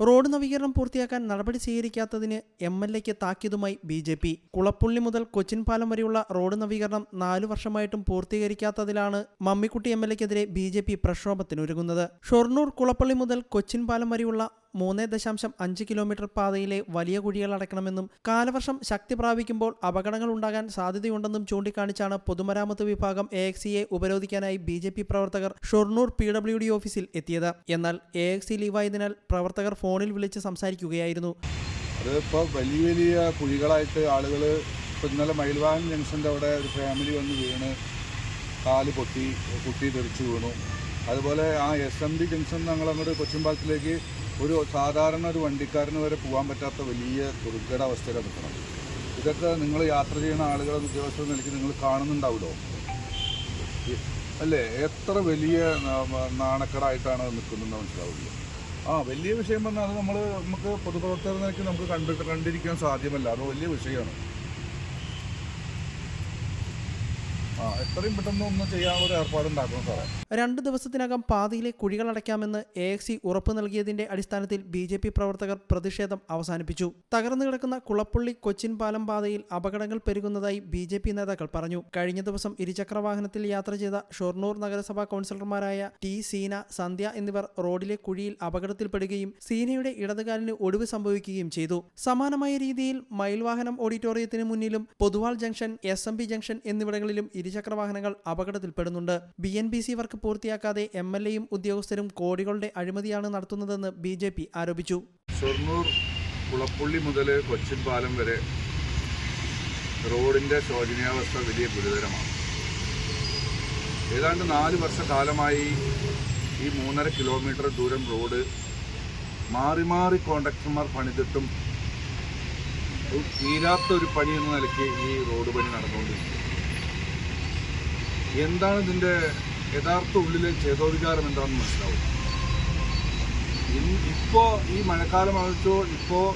Road നവീകരണം പൂർത്തിയാക്കാൻ നടപടി സ്വീകരിക്കാത്തതിന് എം എൽ എക്ക് താക്കീതുമായി ബി ജെ പി. കുളപ്പുള്ളി മുതൽ കൊച്ചിൻ പാലം വരെയുള്ള റോഡ് നവീകരണം നാലു വർഷമായിട്ടും പൂർത്തീകരിക്കാത്തതിലാണ് മമ്മിക്കുട്ടി എം എൽ എക്കെതിരെ ബി ജെ പി പ്രക്ഷോഭത്തിനൊരുങ്ങുന്നത്. ഷൊർണൂർ കുളപ്പള്ളി മുതൽ കൊച്ചിൻ പാലം വരെയുള്ള മൂന്ന് ദശാംശം അഞ്ച് കിലോമീറ്റർ പാതയിലെ വലിയ കുഴികൾ അടയ്ക്കണമെന്നും കാലവർഷം ശക്തി പ്രാപിക്കുമ്പോൾ അപകടങ്ങൾ ഉണ്ടാകാൻ സാധ്യതയുണ്ടെന്നും ചൂണ്ടിക്കാണിച്ചാണ് പൊതുമരാമത്ത് വിഭാഗം എ എക്സിയെ ഉപരോധിക്കാനായി ബി ജെ പി പ്രവർത്തകർ ഷൊർണൂർ പി ഡബ്ല്യു ഡി ഓഫീസിൽ എത്തിയത്. എന്നാൽ എ എക്സി ലീവായതിനാൽ പ്രവർത്തകർ ഫോണിൽ വിളിച്ച് സംസാരിക്കുകയായിരുന്നു. വലിയ വലിയ കുഴികളായിട്ട് ആളുകൾ ഇന്നലെ മയിൽവാൻ ജംഗ്ഷന്റെ അവിടെ ഒരു ഫാമിലി വന്ന് വീണ് കാൽ പൊട്ടി കുട്ടി തെറിച്ച് വീണു. അതുപോലെ ആ എസ് എം ഡി ജംഗ്ഷൻ കൊച്ചിൻപാലത്തിലേക്ക് ഒരു സാധാരണ ഒരു വണ്ടിക്കാരന് വരെ പോകാൻ പറ്റാത്ത വലിയ ദുർഘട അവസ്ഥയിലാണ് നിൽക്കണം ഇതൊക്കെ നിങ്ങൾ യാത്ര ചെയ്യുന്ന ആളുകളെ ഉദ്യോഗസ്ഥർ നിലയ്ക്ക് നിങ്ങൾ കാണുന്നുണ്ടാവുമല്ലോ അല്ലേ? എത്ര വലിയ നാണക്കേടായിട്ടാണ് നിൽക്കുന്നതെന്ന് മനസ്സിലാവില്ല ആ വലിയ വിഷയം പറഞ്ഞാൽ അത് നമ്മൾ നമുക്ക് പൊതുപ്രവർത്തകർ നിലയ്ക്ക് നമുക്ക് കണ്ടിട്ട് കണ്ടിരിക്കാൻ സാധ്യമല്ല. അത് വലിയ വിഷയമാണ് ആ എത്രയും ഒരു രണ്ട് ദിവസത്തിനകം പാതയിലെ കുഴികൾ അടയ്ക്കാമെന്ന് എ എക്സി ഉറപ്പ് നൽകിയതിന്റെ അടിസ്ഥാനത്തിൽ ബി ജെ പി പ്രവർത്തകർ പ്രതിഷേധം അവസാനിപ്പിച്ചു. തകർന്നു കിടക്കുന്ന കുളപ്പള്ളി കൊച്ചിൻ പാലം പാതയിൽ അപകടങ്ങൾ പെരുകുന്നതായി ബി ജെ പി നേതാക്കൾ പറഞ്ഞു. കഴിഞ്ഞ ദിവസം ഇരുചക്ര വാഹനത്തിൽ യാത്ര ചെയ്ത ഷൊർണൂർ നഗരസഭാ കൗൺസിലർമാരായ ടി സീന സന്ധ്യ എന്നിവർ റോഡിലെ കുഴിയിൽ അപകടത്തിൽപ്പെടുകയും സീനയുടെ ഇടതുകാലിന് ഒടിവ് സംഭവിക്കുകയും ചെയ്തു. സമാനമായ രീതിയിൽ മയിൽവാഹനം ഓഡിറ്റോറിയത്തിന് മുന്നിലും പൊതുവാൾ ജംഗ്ഷൻ എസ് ജംഗ്ഷൻ എന്നിവിടങ്ങളിലും ഇരുചക്ര വാഹനങ്ങൾ അപകടത്തിൽപ്പെടുന്നുണ്ട്. B N B C work പൂർത്തിയാക്കാതെ M L എയും ഉദ്യോഗസ്ഥരും കോടികളുടെ അഴിമതിയാണ് നടത്തുന്നതെന്ന് ബി ജെ പി ആരോപിച്ചു. ഷൊർണൂർ കുളപ്പുള്ളി മുതൽ കൊച്ചിൻ പാലം വരെ റോഡിന്റെ ശോചനീയാവസ്ഥ വലിയ ഗുരുതരമാണ്. ഏതാണ്ട് നാല് വർഷക്കാലമായി ഈ മൂന്നര കിലോമീറ്റർ ദൂരം റോഡ് മാറി മാറി കോൺട്രാക്ടർമാർ പണിതിട്ടും തീരാത്ത ഒരു പണി എന്ന നിലയ്ക്ക് ഈ റോഡ് പണി നടന്നുകൊണ്ടിരിക്കും എന്താണ് ഇതിന്റെ യഥാർത്ഥ ഉള്ളിലെ ചേതോവികാരം എന്താണെന്ന് മനസ്സിലാവും? ഇപ്പോൾ ഈ മഴക്കാലം ആവശ്യോ ഇപ്പോൾ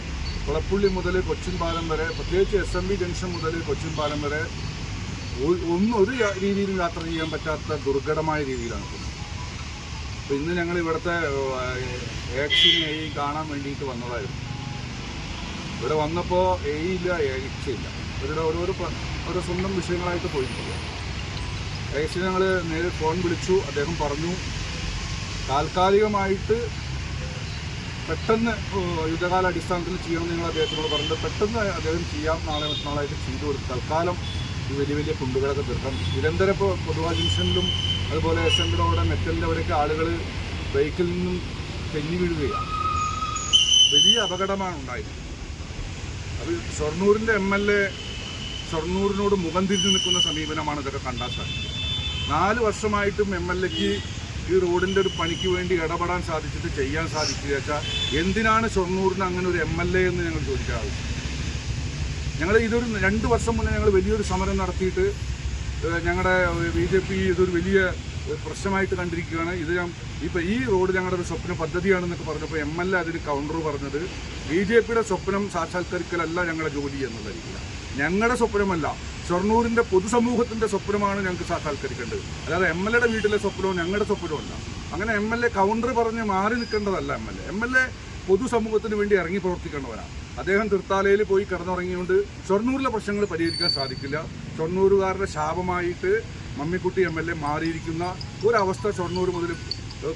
കുളപ്പുള്ളി മുതൽ കൊച്ചിൻ പാലം വരെ പ്രത്യേകിച്ച് എസ് എം ബി ജംഗ്ഷൻ മുതൽ കൊച്ചിൻ പാലം വരെ ഒന്നും ഒരു രീതിയിലും യാത്ര ചെയ്യാൻ പറ്റാത്ത ദുർഘടമായ രീതിയിലാണ് അപ്പോൾ ഇന്ന് ഞങ്ങൾ ഇവിടുത്തെ ഏക്സിനെയും കാണാൻ വേണ്ടിയിട്ട് വന്നതായിരുന്നു. ഇവിടെ വന്നപ്പോൾ എയില്ല ഇല്ല എക്സ് ഇല്ല. ഇവരുടെ ഓരോരോ ഓരോ സ്വന്തം വിഷയങ്ങളായിട്ട് പോയിട്ടില്ല ഏക്സിനെ ഞങ്ങൾ നേരെ ഫോൺ വിളിച്ചു അദ്ദേഹം പറഞ്ഞു താൽക്കാലികമായിട്ട് പെട്ടെന്ന് യുദ്ധകാല അടിസ്ഥാനത്തിൽ ചെയ്യണം നിങ്ങൾ അദ്ദേഹത്തിനോട് പറഞ്ഞത് പെട്ടെന്ന് അദ്ദേഹം ചെയ്യാം നാളെ മറ്റന്നാളായിട്ട് ചെയ്തു കൊടുക്കും. തൽക്കാലം ഈ വലിയ വലിയ കുണ്ടുകളൊക്കെ തീർക്കാം നിരന്തരം ഇപ്പോൾ പൊതുവാ ജംഗ്ഷനിലും അതുപോലെ എസ് എൻ റോഡ് മെറ്റലിന്റെ അവിടെയൊക്കെ ആളുകൾ ബൈക്കിൽ നിന്നും തെന്നി വീഴുകയാണ്. വലിയ അപകടമാണ് ഉണ്ടായത്. അത് ഷൊർണൂരിന്റെ എം എൽ എ ഷൊർണൂരിനോട് മുഖം തിരിഞ്ഞു നിൽക്കുന്ന സമീപനമാണ് ഇതൊക്കെ കണ്ടാൽ സാധിക്കും നാല് വർഷമായിട്ടും എം എൽ എക്ക് ഈ റോഡിന്റെ ഒരു പണിക്ക് വേണ്ടി ഇടപെടാൻ സാധിച്ചിട്ട് ചെയ്യാൻ സാധിക്കുക വെച്ചാൽ എന്തിനാണ് ഷൊർണൂരിന് അങ്ങനെ ഒരു എം എൽ എ എന്ന് ഞങ്ങൾ ചോദിക്കാറ്? ഞങ്ങൾ ഇതൊരു രണ്ട് വർഷം മുന്നേ ഞങ്ങൾ വലിയൊരു സമരം നടത്തിയിട്ട് ഞങ്ങളുടെ ബി ജെ പി ഇതൊരു വലിയ പ്രശ്നമായിട്ട് കണ്ടിരിക്കുകയാണ്. ഇത് ഞാൻ ഇപ്പം ഈ റോഡ് ഞങ്ങളുടെ ഒരു സ്വപ്ന പദ്ധതിയാണെന്നൊക്കെ പറഞ്ഞപ്പോൾ എം എൽ എ അതിന് കൗണ്ടർ പറഞ്ഞത് ബി ജെ പിയുടെ സ്വപ്നം സാക്ഷാത്കരിക്കലല്ല ഞങ്ങളുടെ ജോലി എന്നുള്ളതായിരിക്കില്ല ഞങ്ങളുടെ സ്വപ്നമല്ല ഷൊർണൂരിന്റെ പൊതുസമൂഹത്തിന്റെ സ്വപ്നമാണ് ഞങ്ങൾക്ക് സാക്ഷാത്കരിക്കേണ്ടത് അല്ലാതെ എം എൽ എയുടെ വീട്ടിലെ സ്വപ്നവും ഞങ്ങളുടെ സ്വപ്നവും അല്ല. അങ്ങനെ എം എൽ എ കൗണ്ടർ പറഞ്ഞ് മാറി നിൽക്കേണ്ടതല്ല M L A. M L A പൊതുസമൂഹത്തിന് വേണ്ടി ഇറങ്ങി പ്രവർത്തിക്കേണ്ടവരാണ് അദ്ദേഹം തൃത്താലയിൽ പോയി കിടന്നുറങ്ങിയുകൊണ്ട് ഷൊർണൂരിലെ പ്രശ്നങ്ങൾ പരിഹരിക്കാൻ സാധിക്കില്ല. ഷൊർണൂരുകാരുടെ ശാപമായിട്ട് മമ്മിക്കുട്ടി എം എൽ എ മാറിയിരിക്കുന്ന ഒരവസ്ഥ ഷൊർണൂർ മുതൽ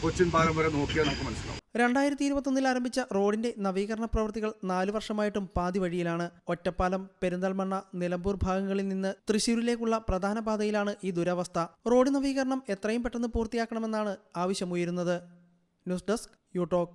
കൊച്ചിൻ പാലം വരെ നോക്കിയാൽ നമുക്ക് മനസ്സിലാവും. രണ്ടായിരത്തി ഇരുപത്തൊന്നിൽ ആരംഭിച്ച റോഡിന്റെ നവീകരണ പ്രവൃത്തികൾ നാലു വർഷമായിട്ടും പാതി വഴിയിലാണ്. ഒറ്റപ്പാലം പെരിന്തൽമണ്ണ നിലമ്പൂർ ഭാഗങ്ങളിൽ നിന്ന് തൃശൂരിലേക്കുള്ള പ്രധാന പാതയിലാണ് ഈ ദുരവസ്ഥ. റോഡ് നവീകരണം എത്രയും പെട്ടെന്ന് പൂർത്തിയാക്കണമെന്നാണ് ആവശ്യമുയരുന്നത്. News desk യൂടോക്.